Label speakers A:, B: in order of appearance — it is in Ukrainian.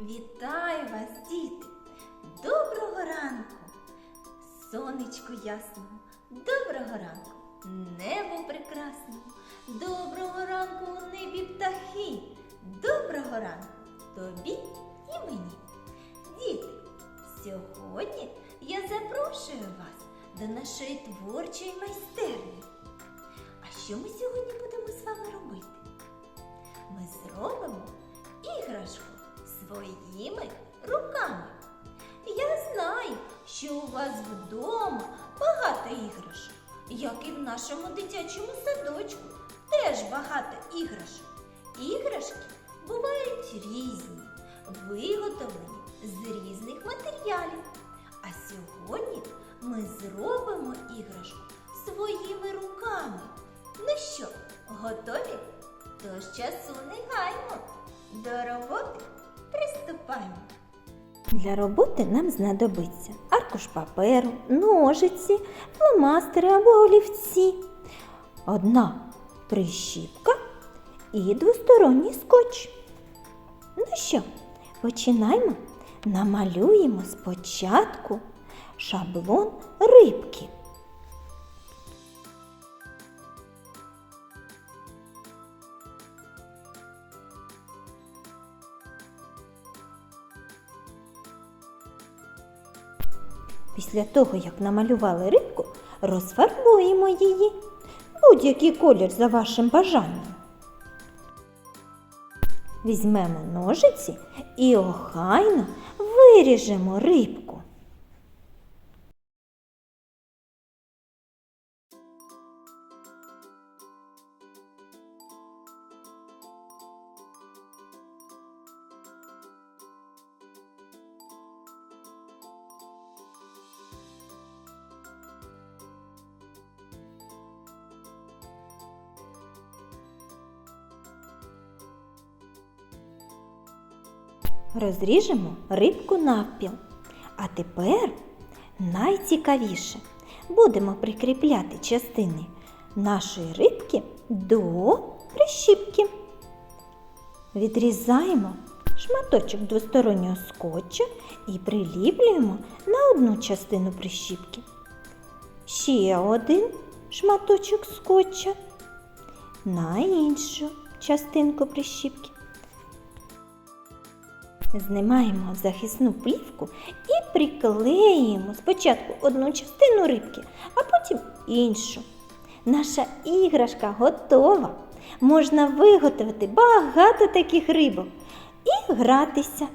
A: Вітаю вас, діти! Доброго ранку! Сонечку ясному, доброго ранку! Небо прекрасному, доброго ранку небі птахи, доброго ранку тобі і мені. Діти, сьогодні я запрошую вас до нашої творчої майстерні. А що ми сьогодні будемо з вами робити? Вас вдома багато іграшок, як і в нашому дитячому садочку теж багато іграшок. Іграшки бувають різні, виготовлені з різних матеріалів. А сьогодні ми зробимо іграшку своїми руками. Ну що, готові? Тож часу не гаймо. До роботи приступаємо. Для роботи нам знадобиться аркуш паперу, ножиці, фломастери або олівці, одна прищіпка і двосторонній скотч. Ну що, починаємо? Намалюємо спочатку шаблон рибки. Після того, як намалювали рибку, розфарбуємо її. Будь-який колір за вашим бажанням. Візьмемо ножиці і охайно виріжемо рибку. Розріжемо рибку навпіл. А тепер найцікавіше будемо прикріпляти частини нашої рибки до прищіпки. Відрізаємо шматочок двостороннього скотча і приліплюємо на одну частину прищіпки. Ще один шматочок скотча на іншу частинку прищіпки. Знімаємо захисну плівку і приклеїмо спочатку одну частину рибки, а потім іншу. Наша іграшка готова. Можна виготовити багато таких рибок і гратися.